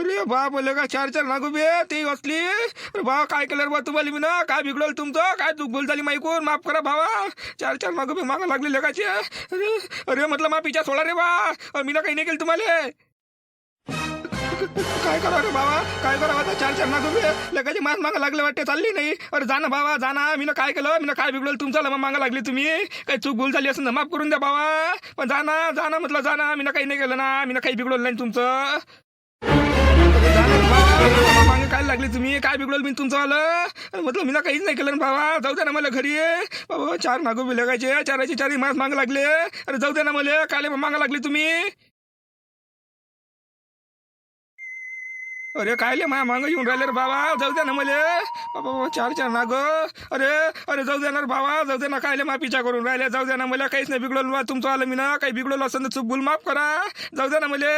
अरे बाप का चार चार नागू बे ते असली. अरे बा काय केलं रे बा तुम्हाला मी ना? काय बिघडवलं तुमचं? काय चूक भूल झाली माईकून माफ करा भावा. चार चार नागू बे मागा लागले लेखाचे अरे अरे म्हटलं मा पिचा सोडा रे बा. अरे मी ना काही नाही केलं तुम्हाला. काय करा रे बाबा काय करा आता चार चार नागू बे लेखाची मास मागा लागले वाटते चालली नाही. अरे जा ना बाबा जा ना. मी ना काय केलं? मी ना काय बिघडवलं तुमचं मग मागा लागली तुम्ही. काही चूक भूल झाली असं माफ करून द्या बाबा पण जा ना जा ना म्हटलं जा ना. मी ना काही नाही केलं ना. मी ना काही बिघडवलं नाही तुमचं. मागे काय लागले तुम्ही काय बिघडवलं मी तुमचं आलं म्हटलं मी ना काहीच नाही केलं ना बाबा जाऊ द्या ना मला घरी बाबा चार नागो बिलगायचे चाराचे चारही मास माग लागले अरे जाऊ द्या ना मला काय मागा लागले तुम्ही अरे कायले माया मागं येऊन राहिले रे बाबा जाऊ द्या ना मले बाबा चार चार नाग अरे अरे जाऊ द्या ना रे बाबा जाऊ द्या ना कायले मा पिछा करून राहिले जाऊ द्या ना मला काहीच नाही बिघडवलं बा तुमचं आलं मी ना काही बिघडवलं असं तर चूक भूल माफ करा जाऊ द्या ना मले.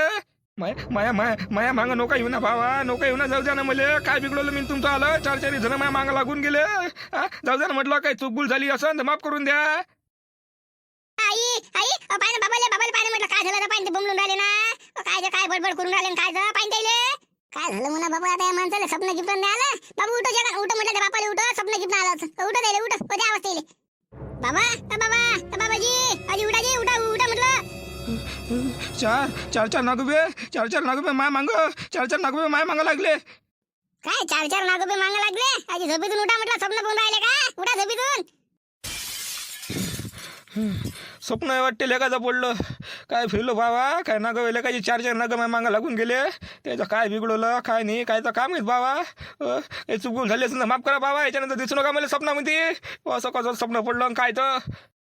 माया माया माया माया मांग नोका येऊ ना भावा नोका येऊ ना जाऊ द्या ना मले. काय बिघडवलं मी तुमचं आलं? चार चार जण माया मांग लागून गेले. जाऊ द्या ना म्हटलं काय चूक भूल झाली असं? तर माफ करून द्या. आई आई अ, बाबाले बाबाले पाय म्हटलं काय झालं पाहिजे बुमलून राहिले ना? काय काय बडबड करून राहिले काय झालं पाहिजे द्यायले काय झालं म्हणा बाबा आता या माणसाला स्वप्न गिफ्ट नाही आलं? बाबा उठ जगा उठ म्हटलं त्या बापाला उठ स्वप्न गिफ्ट आलं. उठ द्यायला उठ हो द्या बाबा बाबा बाबाजी अजी उठा चार चार चार नागुबे चार चार नागुबे माया मांग चार चार नागुबे माया मागं लागले. काय चार चार नागोबे मागा लागले? आजी झोपेतून उठा म्हटलं स्वप्न पाहून राहिले का? उठा झोपेतून. स्वप्न आहे वाटते लेखाचं पडलं. काय फिरलो बाबा काय नाग लेखाची चार चार नाग माझ्या मागं लागून गेले. त्याचं काय बिघडवलं काय नाही कायचं काम आहेत बाबा हे चुकून झाले तर माफ करा बाबा याच्यानंतर दिसू नका मला स्वप्नामध्ये. असं कसं स्वप्न पडलं काय तर.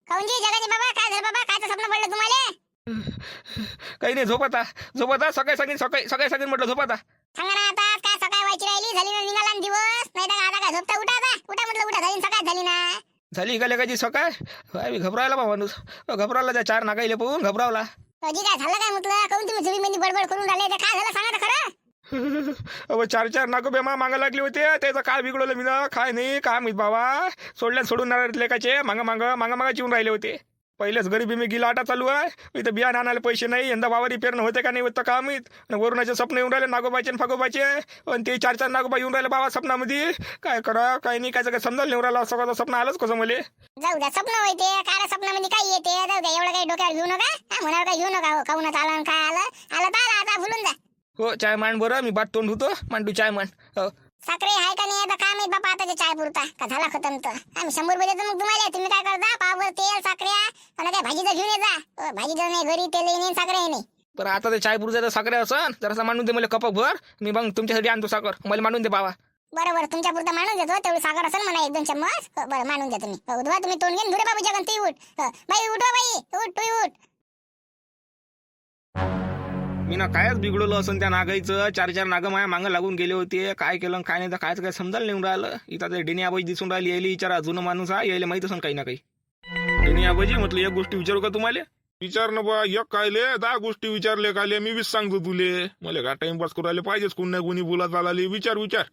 बाबा? काय झालं बाबा? कायचं स्वप्न पडलं तुम्हाला? काही नाही झोपता झोपता सकाळी सकाळी सकाळी सकाळी सकाळी म्हटलं झोपता सांगा ना आता काय सकाळ व्हायची राहिली? झाली ना निघाला ना दिवस? नाही तर आता काय झोपता उठा आता. उठा म्हटलं उठा. झाली ना सकाळ? झाली ना. झाली का लेखाची सकाळ? काय घबरायला बा माणूस. घबरावला त्या चार नागाईले पाहून घबरावला. अजी काय झालं काय म्हटलं? काऊन तुम्ही झुबी मध्ये बडबड करून राहिले? ते काय झालं? सांगा तर खरं. अहो चार चार नागो बेमा मागा लागले होते. त्याचं काय बिघडवलं मी ना. काय नाही काय माहीत बाबा. सोडल्या सोडून नाही लेकाचे. मागा मागा मागा मागा चिवून राहिले होते. पहिलेच गरीबी मी गिला आटा चालू आहे. इथं बियाणं आणायला पैसे नाही यंदा वावरी पेरणं होते का नाही होतं का आणि वरुणाचे स्वप्न येऊन राहिले नागोबाचे आणि फागोबाचे. आणि ते चार चार नागोबा येऊन राहिले बाबा स्वप्नामध्ये. काय करा काय नाही काय काय समजायला नाही राहिलं असं कसं स्वप्न आलंच कसं मला? जाऊ द्या स्वप्न होते काय स्वप्नामध्ये काय येते? जाऊ द्या एवढं काही डोक्यावर घेऊ नका. हा, म्हणाल काय घेऊ नका हो काऊनच आलं काय आलं? आलं तर आता भुलून जा. हो चाय मांड बरं मी बात तोंड होतो मांडू चाय मांड हो. साखरे आहे का नाही आता काय माहीत बापा आता चाय पुरता. का झाला खतम तर? आम्ही शंभर रुपये देतो मग तुम्हाला तुम्ही काय करता? पावर तेल साखऱ्या आणि काय भाजीचं घेऊन ये जा. अ, भाजीचं नाही घरी तेल नाही साखरे नाही. बरं आता ते चाय पुरचा साखरे असं. जरासा मांडून दे मला कप भर. मी मग तुमच्यासाठी आणतो साखर. मला मांडून दे बाबा. बरं बरं तुमच्या पुरता मांडून देतो. तेवढी साखर असेल म्हणा एक दोन चम्मच. हो, बरं मांडून द्या तुम्ही हो, उठवा तुम्ही तोंड घेऊन धुरे बाबू जगन तू उठ. हो, बाई उठवा बाई. उठ तू उठ. मी ना कायच बिघडवलं असं त्या नागाईचं. चार चार नागं माझ्या मागं लागून गेले होते. काय केलं आणि काय नाही तर कायच काय समजायला नेऊन राहिलं. इथं ते डेनी आबाजी दिसून राहिली यायली विचारा जुनं माणूस हा यायला माहीत असेल काही ना काही. डेनी आबाजी म्हटलं एक गोष्टी विचारू का तुम्हाला? विचार ना बा एक कायले दहा गोष्टी विचारले कायले मी वीस सांगतो तुले. मला का टाइमपास करू राहिले पाहिजेच कोण नाही कोणी बोलत आला विचार विचार.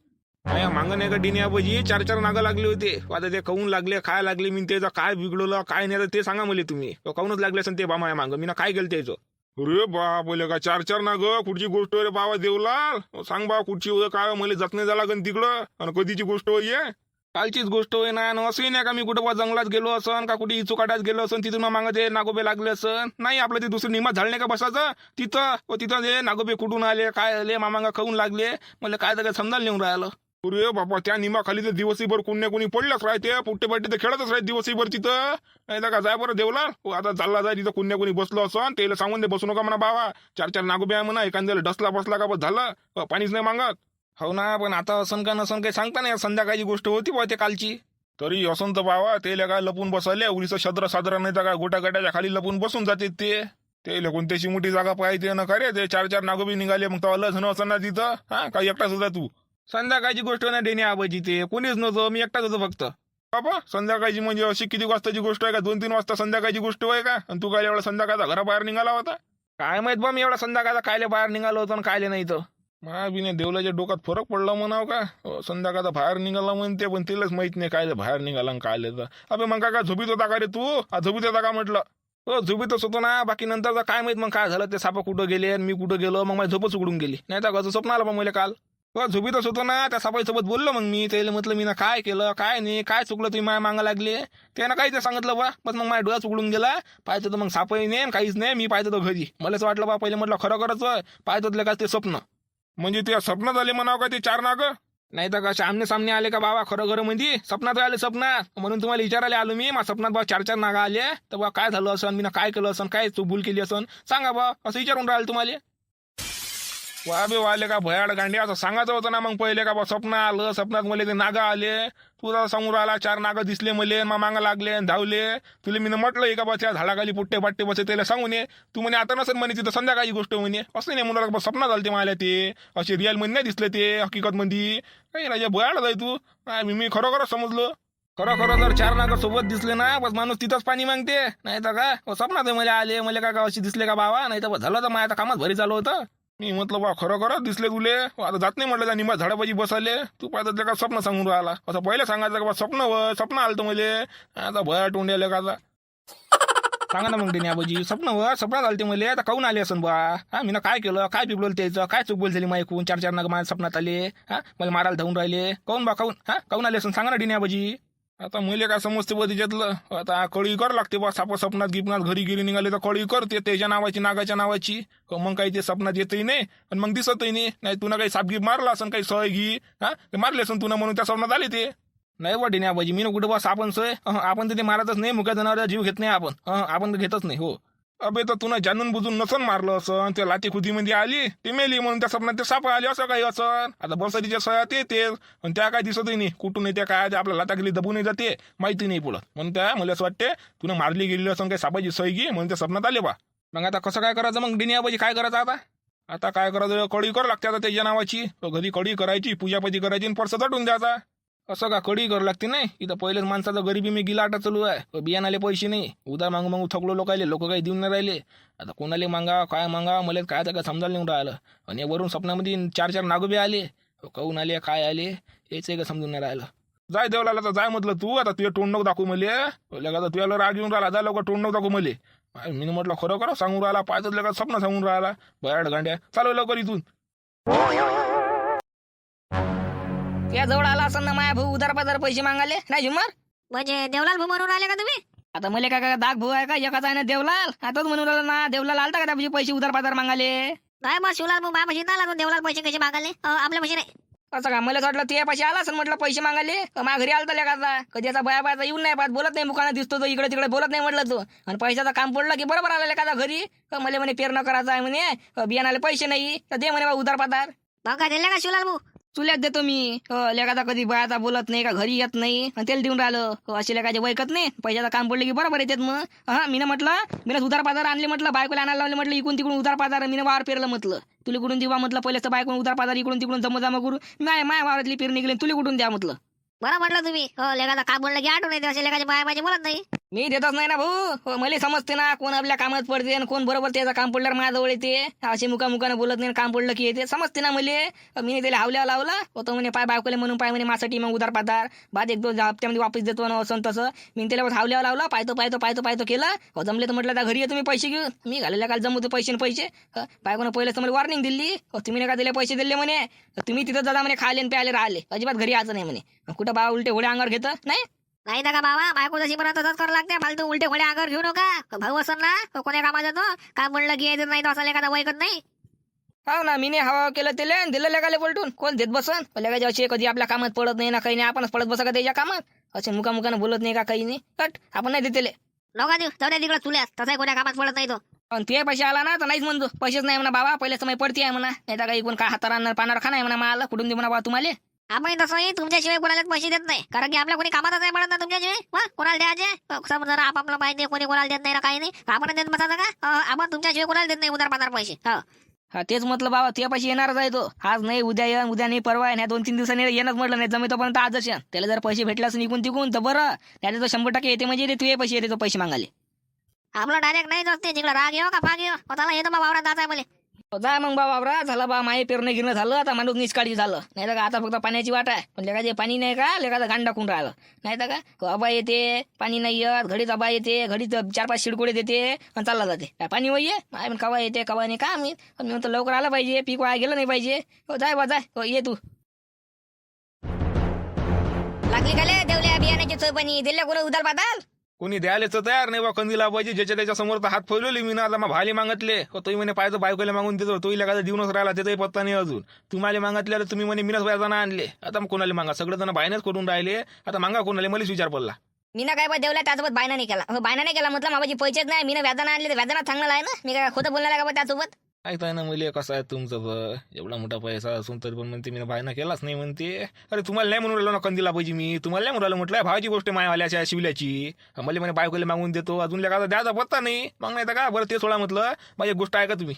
माझ्या मागं नाही का डेनी आबाजी? चार चार नागं लागले होते. आता ते काऊन लागले काय लागले मी त्याचं काय बिघडवलं काय नाही ते सांगा मला तुम्ही. तो काऊनच लागले असेल ते बा माझ्या मागं. मी ना काय केलं त्याचं? अरे बा बोले का चार चार ना ग कुठची गोष्ट रे बाबा देवलाल? सांग बा कुठची काय मला जतने झाला गण तिकडं. आणि कधीची गोष्ट हे? कालचीच गोष्ट होय ना असंही नाही का मी कुठं बा जंगलात गेलो असन का कुठे इचुकाटात गेलो असन तिथून मग मागं ते नागोबे लागले असन? नाही आपलं ते दुसरं निमात झालं नाही का बसायचं तिथं व तिथं ते नागोबे कुठून आले काय आले मामांगा खाऊन लागले मला काय तर काय समजायला नेऊन राहिलं. अरे बाबा त्या निमाखाली तर दिवसीभर कुणी ना कोणी पडलंच राहते पुट्टे पट्टे तर खेळतच राहते दिवसीभर तिथं. नाही तर का जाय बरं देवला हो, आता चालला जाय तिथं कोण ना कोणी बसलो असं त्याला सांगून दे बसू नका म्हणा बाबा. चार चार नागोबे आहे म्हणा एखाद्याला डसला बसला का बस झालं पाणीच नाही मागत. हो ना पण आता असन का नसन काही सांगता नाही संध्याकाळची गोष्ट होती बा ते कालची. तरी असं तर बाबा ते काय लपून बसले उलीचं शद्र साधारण नाही तर काय गोट्या खाली लपून बसून जाते ते. ते त्याची मोठी जागा पाहिजे ना खरे ते चार चार नागोबी निघाले मग तेव्हा लस असं ना तिथं हा काही एकटाच होता तू. संध्याकाळची गोष्ट नाही देणे आबाजी ते कोणीच नव्हतं मी एकटाच होतो फक्त. बाबा संध्याकाळची म्हणजे अशी किती वाजताची गोष्ट आहे का? दोन तीन वाजता संध्याकाळची गोष्ट आहे का? आणि तू काय एवढा संध्याकाळचा घराबाहेर निघाला होता? काय माहीत बा मी एवढा संध्याकाळचा कायले बाहेर निघालो होतो आणि कायले नाही तर. महाबिने देवलाच्या डोक्यात फरक पडला म्हणाव का? हो, संध्याकाळचा बाहेर निघाला म्हणते पण तिलाच माहीत नाही काय बाहेर निघाला काय तर अबे मग का झोपीत होता का रे तू? आ, झोपीत होता का म्हटलं? हो झोपेतच होतो ना. बाकी नंतर काय माहीत मग काय झालं? ते सापा कुठं गेले आणि मी कुठं गेलो? मग माझी झोपच उघडून गेली. नाही तर कसं स्वप्न आलं मग मला काल. हो झोपेतच होतो ना. त्या सापाईसोबत बोललो मग मी. त्याला म्हटलं मी ना काय केलं? काय नाही? काय चुकलं तुम्ही माया मागा लागले? त्यानं काही ते सांगितलं बा. बस मग माझ्या डोळ्यात उघडून गेला. पाहिजे तर मग सापही नाही काहीच नाही. मी पाहिजे तो घरी. मलाच वाटलं बा पहिले म्हटलं खरं खरंच होय. पाहतो काय ते स्वप्न. म्हणजे ते स्वप्न झाले म्हणावं का ते चार नाग? नाही तर का आमने सामने आले का बाबा खरं खरं म्हणजे? सपनात आले सपनात. म्हणून तुम्हाला विचारायला आलो मी माझ्या सपनात बा चार चार नागा आले. तर बा काय झालं असं मी काय केलं असं काय चुबूल भूल केली असं सांगा बा असं विचारून राहिलं तुम्हाला. वा वाले का भयाड गांडी असं सांगायचं होतं ना मग पहिले का बा स्वप्न आलं स्वप्नात मला ते नागा आले. तुला समोर आला चार नागा दिसले मले मा मागा लागले धावले. तुला मी म्हटलं का बा त्या झाडाखाली पुट्टे पाट्टे बसे त्याला सांगून ये तू म्हणे आता नसेल म्हणे तिथं संध्याकाळी गोष्ट म्हणे. असं नाही म्हणून बा स्वप्न झालं ते मला ते. असे रिअलमध्ये नाही दिसले ते हकीकत मध्ये काही राजा भयाड जाय तू. मी मी खरोखरच समजलो. खरं खरं जर चार नागा सोबत दिसले ना बस माणूस तिथंच पाणी मागते. नाही तर काय स्वप्नात मला आले मला काय का अशी दिसले का बाबा? नाही तर झालं तर माझ्या कामात भरी चालू होतं. मी म्हटलं बा खरं खरं दिसले तुले? आता जात नाही म्हटलं निंबा झाडापाशी बसाले. तू पाहत का स्वप्न सांगून राहिला? असं पहिले सांगायचं का बा स्वप्न व स्वप्न आलं मले. आता भया टोंड्याले का आता? सांगा ना मग डेनी आबाजी स्वप्न व स्वप्नात आले ते मला. आता काऊन आले असं बा? हा मी काय केलं? काय पिपलं त्याचं? काय चूक बोल झाली मायकून चार चार नाग माझ्या सपनात आले. हा मला मारायला धावून राहिले. काऊन बा काऊन हा काऊन आले असं सांगा ना डेनी आबाजी. आता मले काय समजते बा तिच्यातलं आता कळी कर लागते बा साप स्वप्नात गिपनात घरी गिरी निघाले तर कळी करते त्याच्या नावाची नागाच्या नावाची. हो, मग काही ते स्वप्नात येतही नाही आणि मग दिसतही नाही. नाही तुला काही सापगीप मारला असं काही सय घी हा? ते मारले असून तुला म्हणून त्या स्वप्नात आले ते? नाही वाटे नाही आबाजी मी ना कुठं बस आपण सोय? आपण तर ते मारतच नाही मुख्या जनावर जीव घेत नाही आपण. आपण तर घेतच नाही हो. अबे तर तुला जाणून बुजून नसन मारलं असं? त्या लाती खुदीमध्ये आली ती मेली म्हणून त्या सपनात ते साप आले असं काही असं आता बसरीच्या सया ते तेच आणि त्या काय दिसतही नाही. कुठून येते काय ते आपल्या लाता गेली दबून जाते. माहिती नाही पुढं. म्हणून त्या मला असं वाटते तुला मारली गेली असं काही सापाची सही घे म्हणून त्या सपनात आले बा. मग आता कसं काय करायचं मग डिनियाबाजी? काय करायचं आता? आता काय करायचं? कळी कर लागते आता त्याच्या नावाची. घरी कढी करायची पूजापाती करायची आणि परस दाटून द्यायचा. असं का कडी करावं लागते नाही? इथं पहिलेच माणसाचा गरिबी मी गिलाटा चालू आहे. बियाणाले पैसे नाही. उदा मागू मागू थकलो लोकायले. लोक काही देऊन नाही राहिले. आता कोणाले मागा काय मागा मला काय तर काय समजायला नाही राहिलं. आणि वरून स्वप्नामध्ये चार चार नागोबे आले. काऊन आले? काय आले? हेच का समजून नाही राहिलं. जाय देवला तर जाय म्हटलं तू. आता तुझ्या तोंड दाखवू मले. लगा तर राग येऊन राहिला. जा लवकर तोंड दाखवू मले. मी म्हटलं खरं खरं सांगून राहिला. पाहतच लगा स्वप्न सांगून राहिला. बराड गांड्या. चालू लवकर इथून. या जवळ आला असं ना माया भाऊ उधार पाजार पैसे मागाले नाही झुमर? म्हणजे देवलाल भाऊ म्हणून राहिले का तुम्ही? आता मला काय काय दाग भाऊ आहे का? एकाच आहे ना देवलाल? आताच म्हणून राहिला ना देवलाल आलता का त्या पैसे उधार पाजार मागाले नाही मग शिवलाल भाऊ माझ्या आला तो देवलाल पैसे कसे मागाले आपल्या पैसे नाही असं का? मला वाटलं ते पैसे आला असं म्हटलं पैसे मागाले माझ्या घरी आलता लेखाचा कधी याचा बया बायाचा येऊन नाही पाहत बोलत नाही मुखाना दिसतो तो इकडे तिकडे बोलत नाही म्हटलं तो. आणि पैशाचं काम पडलं की बरोबर आला लेखाचा घरी. का मला म्हणे पेरणं करायचं आहे म्हणे. अ, बियाणाले पैसे नाही. तर दे म्हणे बा उधार पातार मग काय दिले का शिवलाल भाऊ? चुल्यात देतो मी. लेखाचा कधी बायाचा बोलत नाही का घरी येत नाही आणि तेल देऊन राहिलं. असे लेखाचे वैकत नाही. पैशाचं काम पडलं की बरोबर येतात मग. हा मी म्हटलं मी उधार पाजार आणले म्हटलं बायकोला आणायला लावले म्हटलं इकडून तिकडून उधार पाजार मी वावर पेरलं म्हटलं. तुला कुठून दिवा म्हटलं पहिले तर बायकोन उधार पाजार इकडून तिकडून जमा जमा करू नाही माय वावरातली पेरणी गेली तुला कुठून द्या म्हटलं. बरं म्हटलं तुम्ही लेखाचा काम बोललं की आठवण येते असे लेखाचे बाया माझे बोलत नाही. मी देतच नाही ना भाऊ. हो, मला समजते ना कोण आपल्या कामात पडते आणि कोण बरोबर त्याचं काम पडल्यावर माझ्याजवळ येते. असे मुकामुकानं बोलत नाही काम पडलं की येते. समजते ना मले. मी त्याला हावल्या लावला. होतो म्हणे पाय बायकोले म्हणून पाय म्हणे माझ्यासाठी मग उधार पाधार. बाद एक दोन हप्त्यामध्ये वापस देतो ना असं तसं. मी त्याला हावल्या लावला. पायतो पायतो पायतो पायतो केला. हो जमले तर म्हटलं घरी येतो मी पैसे घेऊन. मी घालले काल जमवतो पैसे पैसे. हो, बायकोनं पहिलेच तर मला वॉर्निंग दिली. हो, तुम्ही नका दिले पैसे दिले म्हणे. तुम्ही तिथं दादा म्हणे खाले आणि प्याले राहिले. अजिबात घरी यायचं नाही म्हणे. मग कुठं बा उलटे होड्या अंगावर घेतं? नाही. नाही ना का बाबा? बायको जशी म्हणत तसंच करावं लागते. फालतू उलटे खोडे आगर घेऊ नका. भाऊ असं ना कोण्या कामात येतो? काम म्हणलं की यायचं नाही असं लेखाचा वैकत नाही? हो ना मीने हवा केलं त्याला आणि दिलं लेगाले पलटून. कोण देत बसन? लेगाचे असे कधी आपल्या कामात पडत नाही ना काही नाही. आपणच पडत बसा का त्याच्या कामात? असे मुकामुकानं बोलत नाही का काही नाही? कट. आपण नाही देतेले नका देऊ. जाऊ तिकडे चुल्यास तसाही कोण्या कामात पडत नाही तो. आणि ते पैसे आला ना तर नाहीच म्हणतो. पैसेच नाही म्हणा बाबा. पहिले समय पडती आहे म्हणा. नाही तर काही कोण काय हातार आणणार पाणार खा नाही म्हणा मला. कुठून दे म्हणा बाबा तुम्हाला? आम्ही तसंही तुमच्याशिवाय कोणालाच पैसे देत नाही. कारण की आपल्या कोणी कामातच नाही पडत ना तुमच्याशिवाय. वा कोणाला द्यायचे? समजा जरा आपापलं माहिती कोणी कोणाला देत नाही ना काही नाही. आपण देत बसायचं का? आपण तुमच्याशिवाय कोणाला देत नाही उधार पाधार पैसे. हो. हा तेच म्हटलं बाबा ते पैसे येणारच आहे तो. आज नाही उद्या ये उद्या नाही परवा आहे. दोन तीन दिवसांनी येणंच म्हटलं नाही. जमेतोपर्यंत आजच येण त्याला जर पैसे भेटले असं निघून तिकून तर बरं. नाही तर शंभर टक्के येते म्हणजे तुझे पैसे येते तो पैसे मागाले आपलं डायरेक्ट नाही असते. जिकडे राग येऊ का फाग येऊ? स्वतःला येतो मग वावरात जात आहे मला. हो, जा मग बा वावरा झाला बा माये पेरणं गिरणं झालं आता माणूस निष्काळजी झालं. नाही तर का आता फक्त पाण्याची वाट आहे. पण लेखाचे पाणी नाही का? लेखाचं गांड टाकून राहिलं. नाही तर का अबा येते पाणी नाही येत घडीत अबा येते घडीत चार पाच शिडकोडे देते आणि चालला जाते. काय पाणी वय माय पण कवा येते कवा नाही का मी मी म्हणतो लवकर आलं पाहिजे पीक वाया गेलं नाही पाहिजे. हो जाय बा जाय. हो ये तू. लागली का देवल्या बियाण्याची चोय पाणी दिल्या कुठं उदार पाताल कोणी द्यायलाच तयार नाही बा कंदीला पाहिजे ज्याच्या त्याच्यासमोर तर हात फैलवले मी ना आता मग भाले मागतले. हो तुम्ही म्हणे पाहिजे बायकोला मागून देतो तो इला देऊनच राहिला त्याचाही पत्ता नाही अजून. तुम्हाला मागितले तुम्ही म्हणे मीनच व्याजानं आणले. आता मग कोणाला मागा? सगळे जण बाहेरच करून राहिले. आता मागा कोणाला? मलाच विचार पडला. मी ना काय बा देवल्या त्यासोबत बायना नाही केला. हो बायना नाही केला म्हटलं माझी पैसेच नाही मी ना व्याजानं आणले तर व्याजानं चांगलं आहे ना? मी काय खोटं बोलणार का त्यासोबत? ऐकताय ना मुली कसं आहे तुमचं ब? एवढा मोठा पैसा असून तरी पण म्हणते मी बायना केलाच नाही म्हणते. अरे तुम्हाला नाही म्हणून राहिलो ना कंदीला पाहिजे मी? तुम्हाला नाही म्हणून राहिलो म्हटलं भावाची गोष्ट मायावाल्याच्या शिवल्याची. मला म्हणे बायकोला मागून देतो अजून लेखा द्यायचा पत्ता नाही. मग नाही तर का? बरं ते सोडा म्हटलं. माझी एक गोष्ट ऐका तुम्ही?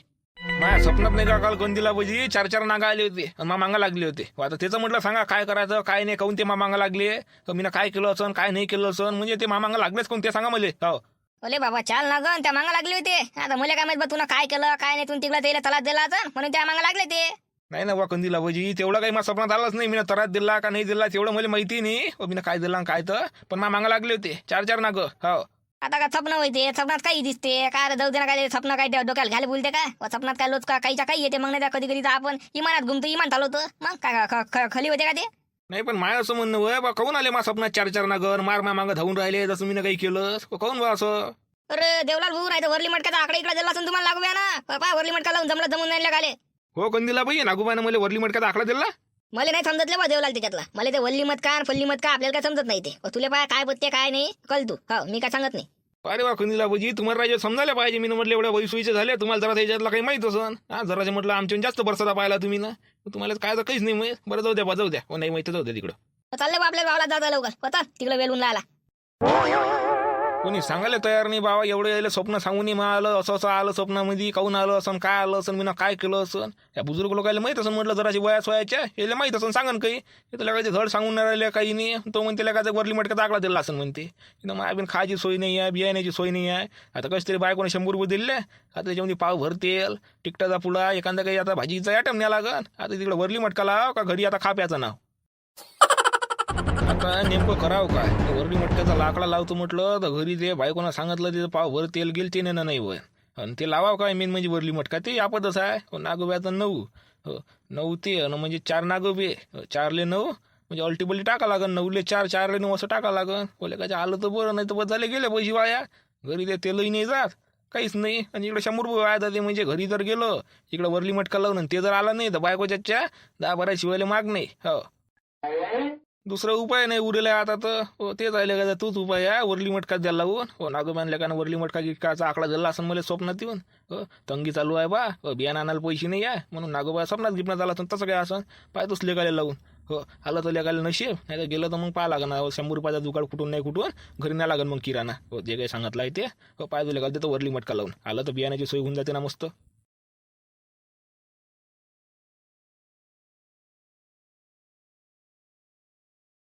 माझ्या स्वप्नात नाही का काल कंदीला पाहिजे चार चार नागा आले होते आणि मा मागा लागले होते. आता त्याचं म्हटलं सांगा काय करायचं काय नाही काऊन ते मा मागा लागले? मी काय केलं असं काय नाही केलं असं म्हणजे ते मा मागा लागलेच कोण ते सांगा मला. हो. ओले बाबा चाल ना गं त्या मागा लागले होते. आता मुले काय माहीत बा तुला काय केलं काय नाही तुम्ही तिकडे त्याला तलात दिला आता म्हणून त्या मागा लागले ते. नाही ना बा कंदीला भाजी. तेवढं काही माझ्या स्वप्नात आलंच नाही. मी तरात दिला का नाही दिला तेवढं मला माहिती नाही. मी काय दिला आणि काय तर. पण मा मागा लागले होते. चार चार नाग. हो. आता का स्वप्न होते? स्वप्नात काही दिसते? काय रे जाऊ दे ना काय स्वप्न काय डो- डोक्याला घाले बोलते काय व स्वप्नात काय लोच का काहीच्या काही येते मग नाही कधी कधी आपण इमानात घुमतो इमान चालवतो. मग काय ख- ख- खाली होते का ते? नाही पण माय असं म्हणणं वय बा काऊन आले मा स्वप्नात चार चार नागर? मार मा मागं धावून राहिले जसं मी काही केलं. काऊन बा असं? अरे देवलाल भाऊ नाही तर वरली मटक्याचा आकडा इकडे दिला असून तुम्हाला लागूया ना पा वरली मटका लावून जमला जमून नाही गाले हो कंदीला पाहिजे नागूबाईनं मला वरली मटक्याचा आकडा दिला? मला नाही समजतलं बा देवलाल त्याच्यातला. मला ते वल्ली मत का फल्ली मत का आपल्याला काय समजत नाही ते. तुला पाय काय बत्ते काय नाही कल तू. हो मी काय सांगत नाही. अरे वा कंदीला भाजी तुम्हाला राज्यात समजायला पाहिजे. मी म्हटलं एवढ्या वैसुईचे झाले तुम्हाला जरा त्याच्यातला काही माहीत असन. हा जराचे म्हटलं आमच्या जास्त बरसाता पाहिला तुम्ही ना. तुम्हाला काय तर काहीच नाही बरं जाऊ द्या बा जाऊ द्या. हो नाही माहिती जाऊ द्या तिकडं. चालले आपल्या गावाला जाता लवकर. होता तिकडे वेलून लाला कोणी सांगायला तयार नाही बाबा एवढं यायला स्वप्न सांगून नाही आलं असं असं आलं स्वप्नामध्ये काऊन आलं असं काय आलं असं मी काय केलं असं या बुजुर्ग लोकांना माहीत असं म्हटलं जराशी वयास वयाच्या याला माहीत असं सांगन काही. त्याला तर लगायचे धड सांगून नाही राहिले काही नाही. तो म्हणते लगायचा वरली मटक्याचा आकडा दिला असं म्हणते. माया बिन खायची सोय नाही आहे बियाण्याची सोय नाही आहे. आता कशी तरी बायकोने शंभर रुपये दिले आता त्याच्यामध्ये पाव भरतेल टिकटाचा पुडा एखादा काही आता भाजीचा आयटम न्या लागन. आता तिकडे वरली मटका लाव का घरी आता खाप्याचं नाव? आता नेमकं करावं काय? ते वरली मटक्याचा लाकडा लावतो म्हटलं तर घरी ते बायकोनं सांगितलं ते पाव भर तेल गेल ते नाही वय आणि ते लावावं काय मेन म्हणजे वरली मटका? ते आपतच आहे हो, नागोब्याचं नऊ. हो, नऊ ते अन म्हणजे चार नागोबे. हो, चारले नऊ. म्हणजे अल्टिबली टाका लागन नऊले चार चारले नऊ असं टाका लागन. बोले काय आलं तर बरं नाही तर बस झाले गेले पैसे वाया. घरी ते तेलही नाही जात. काहीच नाही. आणि इकडे शंभर रुपये वाया जाते म्हणजे घरी जर गेलो इकडे वरली मटका लावून ते जर आलं नाही तर बायकोच्या दहा बारा शिवायला माग नाही हो. दुसरा उपाय नाही उरलेला आता तर. हो तेच आहे का तूच उपाय आहे. वरली मटका द्यायला लावून हो नागोबान का वरली मटका गिटकाचा आकडा दिला असं मला स्वप्नात येऊन. हो तंगी चालू आहे बा. हो, बियाणं आणायला पैसे नाही आहे. म्हणून नागोबा स्वप्नात गिपण्यात आला असं तसं काय असं पाय तोच लेकाले लावून हो आलं तर लेकाले नशीब नाही तर गेलं तर मग पाहा लागणार हो, शंभर रुपयाचा दुकाळ कुठून नाही कुठून घरी नाही लागन मग किराणा. हो जे काही सांगितलं आहे ते. हो पाय तो लेकाल ते वरली मटका लावून. आलं तर बियाण्याची सोय होऊन जाते ना मस्त.